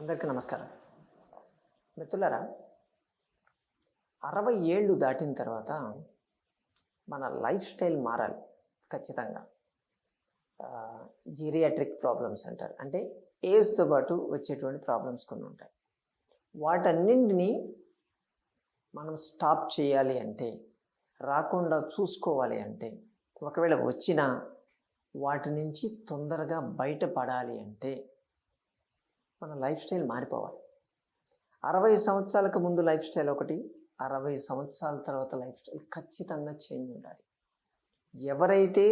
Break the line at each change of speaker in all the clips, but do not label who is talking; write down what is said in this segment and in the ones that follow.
అందరికీ నమస్కారం. మిత్రులారా అరవై ఏళ్ళు దాటిన తర్వాత మన లైఫ్ స్టైల్ మారాలి ఖచ్చితంగా. జీరియాట్రిక్ ప్రాబ్లమ్స్ అంటారు. అంటే ఏజ్తో పాటు వచ్చేటువంటి ప్రాబ్లమ్స్ కొన్ని ఉంటాయి. వాటన్నింటినీ మనం స్టాప్ చేయాలి అంటే రాకుండా చూసుకోవాలి అంటే ఒకవేళ వచ్చినా వాటి నుంచి తొందరగా బయటపడాలి అంటే మన లైఫ్ స్టైల్ మారిపోవాలి. అరవై సంవత్సరాలకు ముందు లైఫ్ స్టైల్ ఒకటి అరవై సంవత్సరాల తర్వాత లైఫ్ స్టైల్ ఖచ్చితంగా చేంజ్ ఉండాలి. ఎవరైతే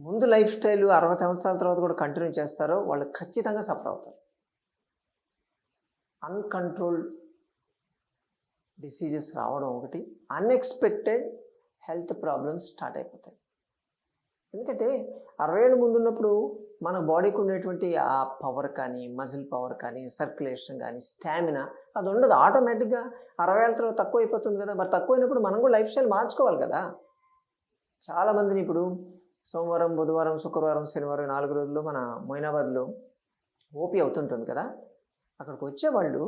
ముందు లైఫ్ స్టైల్ అరవై సంవత్సరాల తర్వాత కూడా కంటిన్యూ చేస్తారో వాళ్ళు ఖచ్చితంగా సఫర్ అవుతారు. అన్కంట్రోల్డ్ డిసీజెస్ రావడం ఒకటి అన్ఎక్స్పెక్టెడ్ హెల్త్ ప్రాబ్లమ్స్ స్టార్ట్ అయిపోతాయి. ఎందుకంటే అరవై ఏళ్ళు ముందు ఉన్నప్పుడు మన బాడీకి ఉండేటువంటి ఆ పవర్ కానీ మజిల్ పవర్ కానీ సర్క్యులేషన్ కానీ స్టామినా అది ఉండదు. ఆటోమేటిక్గా అరవై ఏళ్ళ తర్వాత తక్కువ అయిపోతుంది కదా. మరి తక్కువ అయినప్పుడు మనం కూడా లైఫ్ స్టైల్ మార్చుకోవాలి కదా. చాలామందిని ఇప్పుడు సోమవారం బుధవారం శుక్రవారం శనివారం నాలుగు రోజుల్లో మన మొయినాబాద్లో ఓపీ అవుతుంటుంది కదా. అక్కడికి వచ్చేవాళ్ళు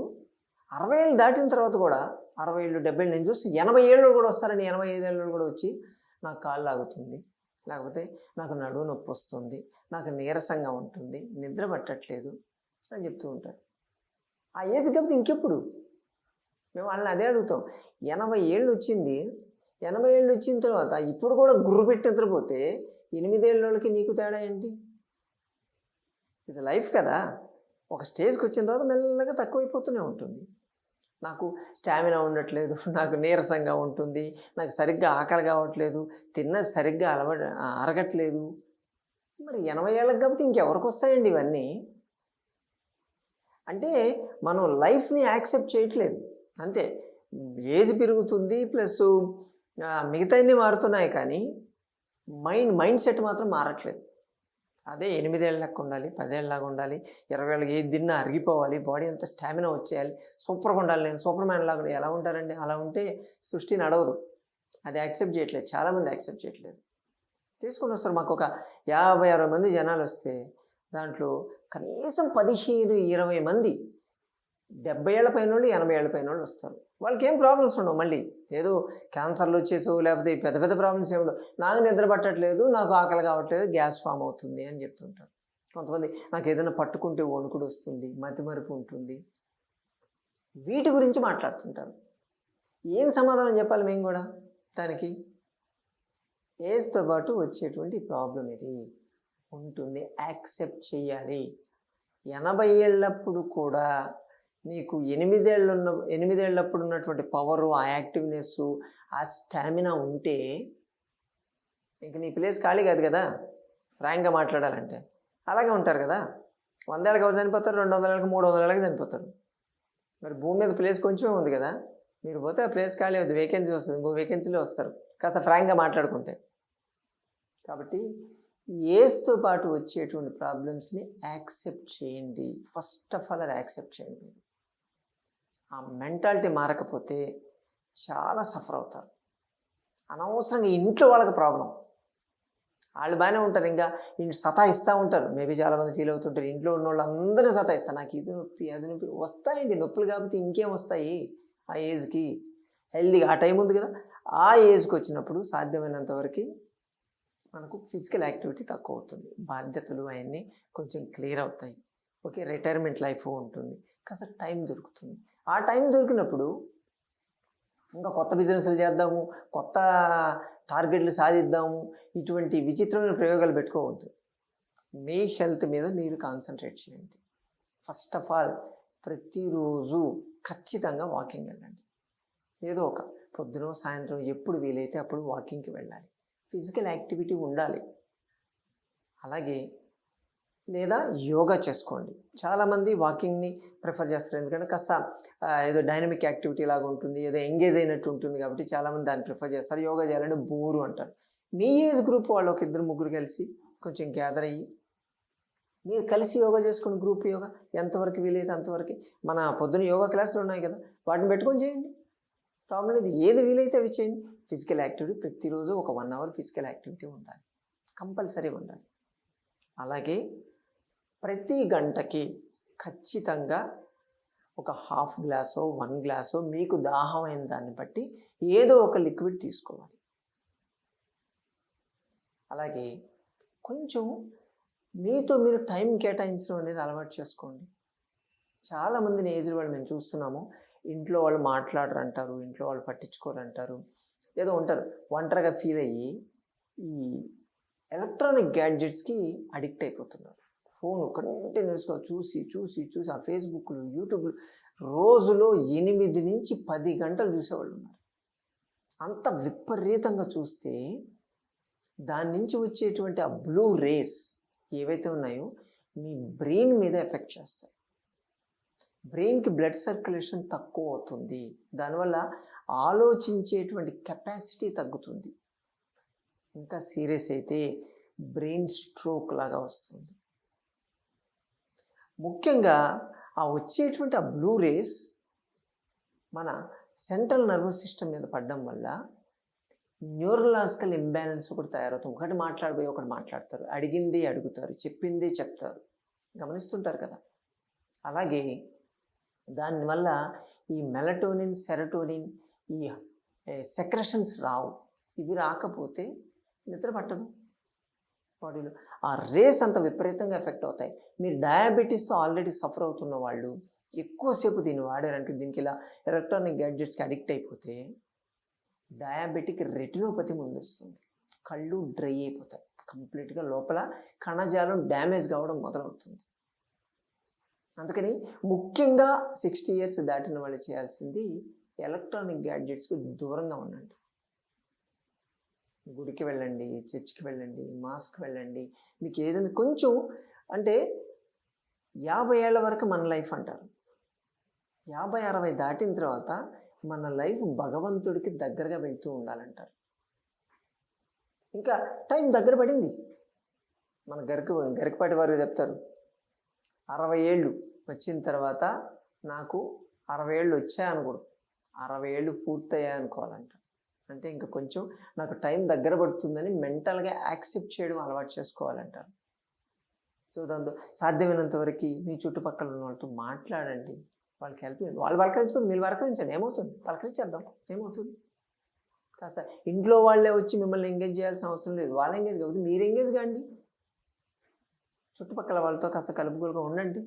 అరవై ఏళ్ళు దాటిన తర్వాత కూడా అరవై ఏళ్ళు డెబ్బై ఏళ్ళు నేను చూసి ఎనభై ఏళ్ళు కూడా వస్తారని ఎనభై ఐదు ఏళ్ళు కూడా వచ్చి నాకు కాళ్ళు లాగుతుంది. లేకపోతే నాకు నడువు నొప్పి వస్తుంది నాకు నీరసంగా ఉంటుంది నిద్ర పట్టట్లేదు అని చెప్తూ ఉంటారు ఆ ఏజ్ కాబట్టి ఇంకెప్పుడు? మేము వాళ్ళని అదే అడుగుతాం. ఎనభై ఏళ్ళు వచ్చింది ఎనభై ఏళ్ళు వచ్చిన తర్వాత ఇప్పుడు కూడా గుర్రు పెట్టి నిద్రపోతే ఎనిమిదేళ్ళకి నీకు తేడా ఏంటి? ఇది లైఫ్ కదా. ఒక స్టేజ్కి వచ్చిన తర్వాత మెల్లగా తక్కువైపోతూనే ఉంటుంది. నాకు స్టామినా ఉండట్లేదు నాకు నీరసంగా ఉంటుంది నాకు సరిగ్గా ఆకలి కావట్లేదు తిన్న సరిగ్గా అలవ అరగట్లేదు. మరి ఎనభై ఏళ్ళకి కాబట్టి ఇంకెవరికి వస్తాయండి ఇవన్నీ? అంటే మనం లైఫ్ని యాక్సెప్ట్ చేయట్లేదు. అంతే. ఏజ్ పెరుగుతుంది ప్లస్ మిగతాన్ని మారుతున్నాయి కానీ మైండ్ మైండ్ సెట్ మాత్రం మారట్లేదు. అదే ఎనిమిదేళ్ళకు ఉండాలి పదేళ్ళలాగా ఉండాలి ఇరవై ఏళ్ళకి ఏది తిన్నా అరిగిపోవాలి బాడీ అంతా స్టామినా వచ్చేయాలి. సూపర్గా ఉండాలి నేను సూపర్ మ్యాన్ లాగా ఎలా ఉంటారండి? అలా ఉంటే సృష్టి నడవదు. అది యాక్సెప్ట్ చేయట్లేదు చాలామంది యాక్సెప్ట్ చేయట్లేదు. తీసుకుని వస్తారు మాకు ఒక యాభై అరవై మంది జనాలు వస్తే దాంట్లో కనీసం పదిహేను ఇరవై మంది డెబ్బై ఏళ్ళ పైన వాళ్ళు ఎనభై ఏళ్ళ పైన వాళ్ళు వస్తారు. వాళ్ళకి ఏం ప్రాబ్లమ్స్ ఉండవు. మళ్ళీ ఏదో క్యాన్సర్లు వచ్చేసో లేకపోతే పెద్ద పెద్ద ప్రాబ్లమ్స్ ఏమి నాకు నిద్ర పట్టట్లేదు నాకు ఆకలి కావట్లేదు గ్యాస్ ఫామ్ అవుతుంది అని చెప్తుంటారు. కొంతమంది నాకు ఏదైనా పట్టుకుంటే వణుకుడు వస్తుంది మతిమరుపు ఉంటుంది. వీటి గురించి మాట్లాడుతుంటారు. ఏం సమాధానం చెప్పాలి మేము కూడా దానికి? ఏజ్తో పాటు వచ్చేటువంటి ప్రాబ్లం ఇది ఉంటుంది. యాక్సెప్ట్ చేయాలి. ఎనభై ఏళ్ళప్పుడు కూడా నీకు ఎనిమిదేళ్ళు ఉన్న ఎనిమిదేళ్ళప్పుడు ఉన్నటువంటి పవరు ఆ యాక్టివ్నెస్ ఆ స్టామినా ఉంటే ఇంక నీ ప్లేస్ ఖాళీ కాదు కదా. ఫ్రాంక్గా మాట్లాడాలంటే. అలాగే ఉంటారు కదా. వందేళ్ళకి ఎవరు చనిపోతారు? రెండు వందలకి మూడు వందలకి చనిపోతారు. మరి భూమి మీద ప్లేస్ కొంచెం ఉంది కదా. మీరు పోతే ఆ ప్లేస్ ఖాళీ అవుతుంది వేకెన్సీ వస్తుంది. ఇంకో వేకెన్సీలో వస్తారు. కాస్త ఫ్రాంక్గా మాట్లాడుకుంటే. కాబట్టి ఏజ్తో పాటు వచ్చేటువంటి ప్రాబ్లమ్స్ని యాక్సెప్ట్ చేయండి. ఫస్ట్ ఆఫ్ ఆల్ అది యాక్సెప్ట్ చేయండి. మీరు ఆ మెంటాలిటీ మారకపోతే చాలా సఫర్ అవుతారు. అనవసరంగా ఇంట్లో వాళ్ళకి ప్రాబ్లం. వాళ్ళు బాగానే ఉంటారు ఇంకా ఇంటి సతాయిస్తూ ఉంటారు. మేబీ చాలామంది ఫీల్ అవుతుంటారు. ఇంట్లో ఉన్న వాళ్ళు అందరూ సతాయిస్తారు నాకు ఇది నొప్పి అది నొప్పి. వస్తాయండి నొప్పులు కాకపోతే ఇంకేం వస్తాయి ఆ ఏజ్కి? హెల్దీగా ఆ టైం ఉంది కదా. ఆ ఏజ్కి వచ్చినప్పుడు సాధ్యమైనంత వరకు మనకు ఫిజికల్ యాక్టివిటీ తక్కువ అవుతుంది. బాధ్యతలు అవన్నీ కొంచెం క్లియర్ అవుతాయి. ఓకే రిటైర్మెంట్ లైఫ్ ఉంటుంది. కాస్త టైం దొరుకుతుంది. ఆ టైం దొరికినప్పుడు ఇంకా కొత్త బిజినెస్లు చేద్దాము కొత్త టార్గెట్లు సాధిద్దాము ఇటువంటి విచిత్రమైన ప్రయోగాలు పెట్టుకోవద్దు. మీ హెల్త్ మీద మీరు కాన్సన్ట్రేట్ చేయండి. ఫస్ట్ ఆఫ్ ఆల్ ప్రతిరోజు ఖచ్చితంగా వాకింగ్ వెళ్ళండి. ఏదో ఒక పొద్దున సాయంత్రం ఎప్పుడు వీలైతే అప్పుడు వాకింగ్కి వెళ్ళాలి. ఫిజికల్ యాక్టివిటీ ఉండాలి. అలాగే లేదా యోగా చేసుకోండి. చాలామంది వాకింగ్ని ప్రిఫర్ చేస్తారు. ఎందుకంటే కాస్త ఏదో డైనమిక్ యాక్టివిటీ లాగా ఉంటుంది ఏదో ఎంగేజ్ అయినట్టు ఉంటుంది కాబట్టి చాలామంది దాన్ని ప్రిఫర్ చేస్తారు. యోగా చేయాలంటే బోరు అంటారు. మీ ఏజ్ గ్రూప్ వాళ్ళు ఒక ఇద్దరు ముగ్గురు కలిసి కొంచెం గ్యాదర్ అయ్యి మీరు కలిసి యోగా చేసుకుని గ్రూప్ యోగా ఎంతవరకు వీలైతే అంతవరకు. మన పొద్దున యోగా క్లాసులు ఉన్నాయి కదా వాటిని పెట్టుకొని చేయండి. ప్రాబ్లం లేదు. ఏది వీలైతే అవి చేయండి. ఫిజికల్ యాక్టివిటీ ప్రతిరోజు ఒక వన్ అవర్ ఫిజికల్ యాక్టివిటీ ఉండాలి. కంపల్సరీ ఉండాలి. అలాగే ప్రతి గంటకి ఖచ్చితంగా ఒక హాఫ్ గ్లాసో వన్ గ్లాసో మీకు దాహమైన దాన్ని బట్టి ఏదో ఒక లిక్విడ్ తీసుకోవాలి. అలాగే కొంచెం మీతో మీరు టైం కేటాయించడం అనేది అలవాటు చేసుకోండి. చాలామందిని ఏజ్డ్ వాళ్ళు మేము చూస్తున్నాము. ఇంట్లో వాళ్ళు మాట్లాడరు అంటారు ఇంట్లో వాళ్ళు పట్టించుకోరు అంటారు. ఏదో ఉంటారు ఒంటరిగా ఫీల్ అయ్యి ఈ ఎలక్ట్రానిక్ గ్యాడ్జెట్స్కి అడిక్ట్ అయిపోతున్నారు. ఫోన్ కంటిన్యూస్గా చూసి చూసి చూసి ఆ ఫేస్బుక్లు యూట్యూబ్లు రోజులో ఎనిమిది నుంచి పది గంటలు చూసేవాళ్ళు ఉన్నారు. అంత విపరీతంగా చూస్తే దాని నుంచి వచ్చేటువంటి ఆ బ్లూ రేస్ ఏవైతే ఉన్నాయో మీ బ్రెయిన్ మీద ఎఫెక్ట్ చేస్తాయి. బ్రెయిన్కి బ్లడ్ సర్క్యులేషన్ తక్కువ అవుతుంది. దానివల్ల ఆలోచించేటువంటి కెపాసిటీ తగ్గుతుంది. ఇంకా సీరియస్ అయితే బ్రెయిన్ స్ట్రోక్ లాగా వస్తుంది. ముఖ్యంగా ఆ వచ్చేటువంటి ఆ బ్లూ రేస్ మన సెంట్రల్ నర్వస్ సిస్టమ్ మీద పడడం వల్ల న్యూరలాజికల్ ఇంబ్యాలెన్స్ ఒకటి తయారవుతుంది. ఒకటి మాట్లాడిపోయి ఒకటి మాట్లాడతారు. అడిగింది అడుగుతారు. చెప్పింది చెప్తారు. గమనిస్తుంటారు కదా. అలాగే దానివల్ల ఈ మెలటోనిన్ సెరటోనిన్ ఈ సెక్రెషన్స్ రావు. ఇవి రాకపోతే నిద్ర పట్టదు. బాడీలో. ఆ రేస్ అంత విపరీతంగా ఎఫెక్ట్ అవుతాయి. మీరు డయాబెటీస్తో ఆల్రెడీ సఫర్ అవుతున్న వాళ్ళు ఎక్కువసేపు దీన్ని వాడారంటే దీనికి ఇలా ఎలక్ట్రానిక్ గ్యాడ్జెట్స్కి అడిక్ట్ అయిపోతే డయాబెటిక్ రెటినోపతి ముందు వస్తుంది కళ్ళు డ్రై అయిపోతాయి. కంప్లీట్గా లోపల కణజాలం డ్యామేజ్ కావడం మొదలవుతుంది. అందుకని ముఖ్యంగా సిక్స్టీ ఇయర్స్ దాటిన వాళ్ళు చేయాల్సింది ఎలక్ట్రానిక్ గ్యాడ్జెట్స్కి దూరంగా ఉండండి. గుడికి వెళ్ళండి చర్చ్కి వెళ్ళండి మాస్క్ వెళ్ళండి. మీకు ఏదైనా కొంచెం అంటే యాభై ఏళ్ళ వరకు మన లైఫ్ అంటారు. యాభై అరవై దాటిన తర్వాత మన లైఫ్ భగవంతుడికి దగ్గరగా వెళ్తూ ఉండాలంటారు. ఇంకా టైం దగ్గర పడింది. మన గరికి గరికపాటి వారు చెప్తారు అరవై ఏళ్ళు వచ్చిన తర్వాత నాకు అరవై ఏళ్ళు వచ్చాయనుకోడు అరవై ఏళ్ళు పూర్తయ్యాయనుకోవాలంట. అంటే ఇంకా కొంచెం నాకు టైం దగ్గర పడుతుందని మెంటల్గా యాక్సెప్ట్ చేయడం అలవాటు చేసుకోవాలంటారు. సో దాంతో సాధ్యమైనంత వరకు మీ చుట్టుపక్కల ఉన్న వాళ్ళతో మాట్లాడండి. వాళ్ళకి హెల్ప్ చేయండి. వాళ్ళు పలకరించుకొని మీరు పలకరించండి. ఏమవుతుంది? పలకరించేద్దాం. ఏమవుతుంది? కాస్త ఇంట్లో వాళ్ళే వచ్చి మిమ్మల్ని ఎంగేజ్ చేయాల్సిన అవసరం లేదు. వాళ్ళు ఎంగేజ్ కాదు మీరు ఎంగేజ్ కాండి. చుట్టుపక్కల వాళ్ళతో కాస్త కలుపుకోలుగా ఉండండి.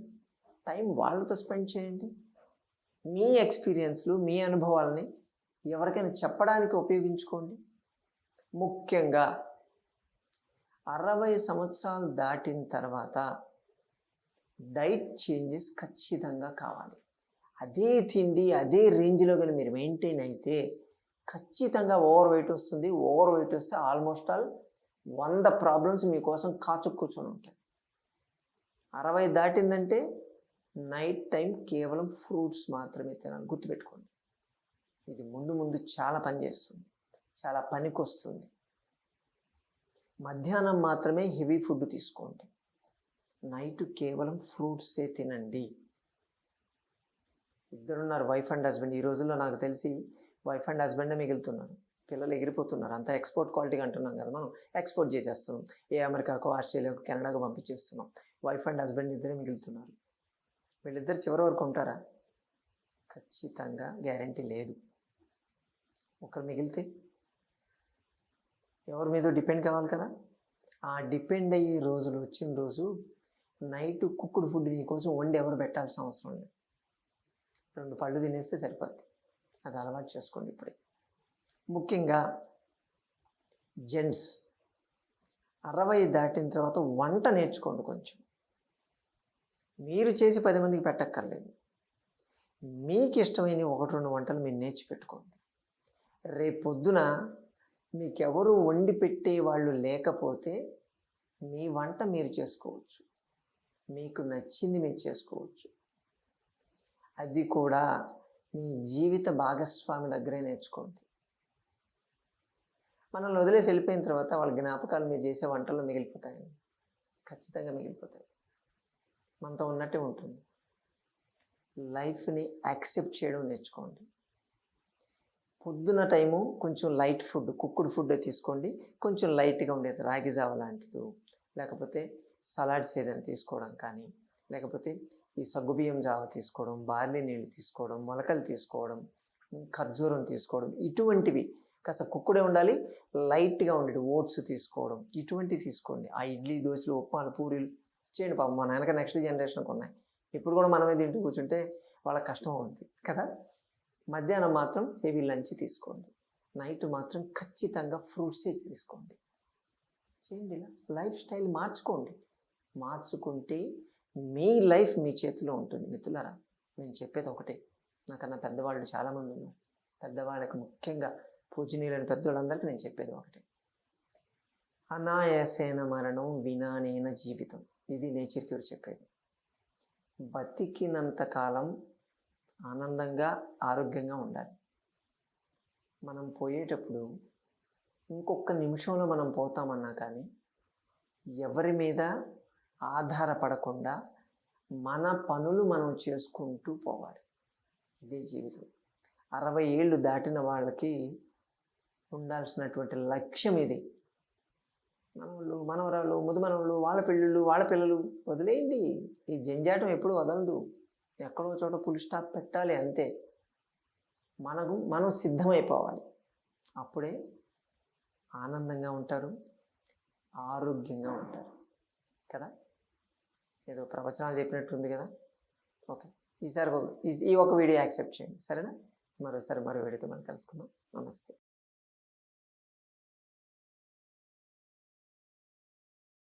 టైం వాళ్ళతో స్పెండ్ చేయండి. మీ ఎక్స్పీరియన్స్లు మీ అనుభవాలని ఎవరికైనా చెప్పడానికి ఉపయోగించుకోండి. ముఖ్యంగా అరవై సంవత్సరాలు దాటిన తర్వాత డైట్ చేంజెస్ ఖచ్చితంగా కావాలి. అదే తిండి అదే రేంజ్లో కానీ మీరు మెయింటైన్ అయితే ఖచ్చితంగా ఓవర్ వెయిట్ వస్తుంది. ఓవర్ వెయిట్ వస్తే ఆల్మోస్ట్ ఆల్ వంద ప్రాబ్లమ్స్ మీకోసం కాచు కూర్చొని ఉంటాయి. అరవై దాటిందంటే నైట్ టైం కేవలం ఫ్రూట్స్ మాత్రమే తినాలి. గుర్తుపెట్టుకోండి. ఇది ముందు ముందు చాలా పనిచేస్తుంది చాలా పనికొస్తుంది. మధ్యాహ్నం మాత్రమే హెవీ ఫుడ్ తీసుకోండి. నైట్ కేవలం ఫ్రూట్సే తినండి. ఇద్దరున్నారు వైఫ్ అండ్ హస్బెండ్. ఈ రోజుల్లో నాకు తెలిసి వైఫ్ అండ్ హస్బెండే మిగులుతున్నారు. పిల్లలు ఎగిరిపోతున్నారు. అంతా ఎక్స్పోర్ట్ క్వాలిటీగా అంటున్నాం కదా మనం. ఎక్స్పోర్ట్ చేసేస్తున్నాం. ఏ అమెరికాకో ఆస్ట్రేలియాకో కెనడాకు పంపించేస్తున్నాం. వైఫ్ అండ్ హస్బెండ్ ఇద్దరే మిగులుతున్నారు. వీళ్ళిద్దరు చివరి వరకు ఉంటారా? ఖచ్చితంగా గ్యారంటీ లేదు. ఒకరు మిగిలితే ఎవరి మీద డిపెండ్ కావాలి కదా? ఆ డిపెండ్ అయ్యే రోజులు వచ్చిన రోజు నైట్ కుక్కుడు ఫుడ్ నీకోసం వండి ఎవరు పెట్టాల్సిన అవసరం లేదు. రెండు పళ్ళు తినేస్తే సరిపోద్ది. అది అలవాటు చేసుకోండి ఇప్పుడే. ముఖ్యంగా జెంట్స్. అరవై దాటిన తర్వాత వంట నేర్చుకోండి కొంచెం. మీరు చేసి పది మందికి పెట్టక్కర్లేదు. మీకు ఇష్టమైన ఒకటి రెండు వంటలు మీరు నేర్చి పెట్టుకోండి. రేపొద్దున మీకెవరు వండి పెట్టే వాళ్ళు లేకపోతే మీ వంట మీరు చేసుకోవచ్చు. మీకు నచ్చింది మీరు చేసుకోవచ్చు. అది కూడా మీ జీవిత భాగస్వామి దగ్గరే నేర్చుకోండి. మనల్ని వదిలేసి వెళ్ళిపోయిన తర్వాత వాళ్ళ జ్ఞాపకాలు మీరు చేసే వంటల్లో మిగిలిపోతాయి ఖచ్చితంగా మిగిలిపోతాయి. మనతో ఉన్నట్టే ఉంటుంది. లైఫ్ని యాక్సెప్ట్ చేయడం నేర్చుకోండి. పొద్దున టైము కొంచెం లైట్ ఫుడ్ కుక్కుడు ఫుడ్ తీసుకోండి. కొంచెం లైట్గా ఉండేది రాగి జావ లాంటిది. లేకపోతే సలాడ్స్ ఏదైనా తీసుకోవడం కానీ లేకపోతే ఈ సగ్గుబియ్యం జావ తీసుకోవడం బార్లీ నీళ్ళు తీసుకోవడం మొలకలు తీసుకోవడం ఖర్జూరం తీసుకోవడం ఇటువంటివి కాస్త కుక్కుడే ఉండాలి లైట్గా ఉండేది ఓట్స్ తీసుకోవడం ఇటువంటివి తీసుకోండి. ఆ ఇడ్లీ దోశలు ఉప్మాలు పూరీలు చేయండి పాపం. మా నాన్నక నెక్స్ట్ జనరేషన్కి ఉన్నాయి. ఇప్పుడు కూడా మనమే తింటూ కూర్చుంటే వాళ్ళకి కష్టం అవుతుంది కదా? మధ్యాహ్నం మాత్రం హెవీ లంచ్ తీసుకోండి. నైట్ మాత్రం ఖచ్చితంగా ఫ్రూట్సే తీసుకోండి. చేయండి లైఫ్ స్టైల్ మార్చుకోండి. మార్చుకుంటే మీ లైఫ్ మీ చేతిలో ఉంటుంది. మిత్రులారా నేను చెప్పేది ఒకటే. నాకన్నా పెద్దవాళ్ళు చాలామంది ఉన్నారు. పెద్దవాళ్ళకి ముఖ్యంగా పూజనీయులైన పెద్దవాళ్ళందరికీ నేను చెప్పేది ఒకటే. అనాయాసేన మరణం వినానేన జీవితం. ఇది నేచర్ క్యూర్ చెప్పేది? బతికినంత కాలం ఆనందంగా ఆరోగ్యంగా ఉండాలి. మనం పోయేటప్పుడు ఇంకొక నిమిషంలో మనం పోతామన్నా కానీ ఎవరి మీద ఆధారపడకుండా మన పనులు మనం చేసుకుంటూ పోవాలి. ఇదే జీవితం. అరవై ఏళ్ళు దాటిన వాళ్ళకి ఉండాల్సినటువంటి లక్ష్యం ఇది. మనవాళ్ళు మనవరాలు ముదుమనవాళ్ళు వాళ్ళ పెళ్ళిళ్ళు వాళ్ళ పిల్లలు వదిలేయండి. ఈ జంజాటం ఎప్పుడు వదలదు. ఎక్కడో చోట పులి స్టాప్ పెట్టాలి అంతే. మనకు మనం సిద్ధమైపోవాలి. అప్పుడే ఆనందంగా ఉంటారు ఆరోగ్యంగా ఉంటారు. కదా? ఏదో ప్రవచనాలు చెప్పినట్టుంది కదా? ఓకే. ఈసారి ఒక- ఈ ఒక వీడియో యాక్సెప్ట్ చేయండి. సరేనా? మరోసారి మరో వీడియోతో మనం కలుసుకుందాం. నమస్తే.